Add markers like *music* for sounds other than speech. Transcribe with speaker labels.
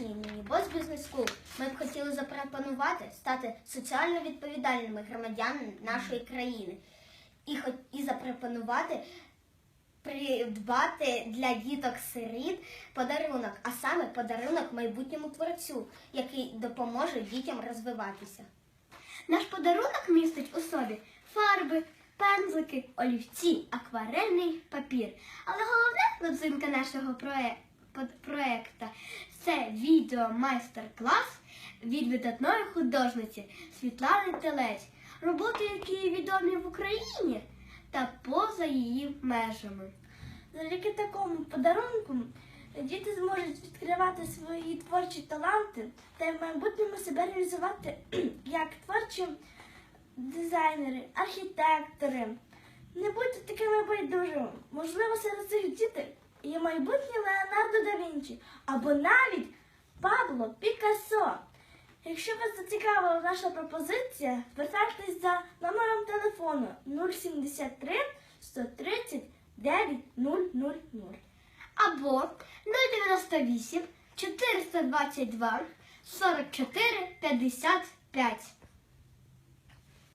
Speaker 1: сьогоднішній Мінібос Бізнес Скул ми б хотіли запропонувати стати соціально відповідальними громадянами нашої країни і, і запропонувати придбати для діток сиріт подарунок, а саме подарунок майбутньому творцю, який допоможе дітям розвиватися.
Speaker 2: Наш подарунок містить у собі фарби, пензлики, олівці, акварельний папір. Але головне родзинка нашого проє- це відео-майстер-клас від видатної художниці Світлани Телець, роботи, які відомі в Україні та поза її межами.
Speaker 3: Завдяки такому подарунку діти зможуть відкривати свої творчі таланти та в майбутньому себе реалізувати *clears throat* як творчі дизайнери, архітектори. Не будьте такими байдужими. Можливо, серед цих дітей є майбутній Леонардо да Вінчі або навіть Пабло Пікассо. Якщо вас зацікавила наша пропозиція, звертайтесь за номером телефону 073 130 9000.
Speaker 2: або 098 422 44 55.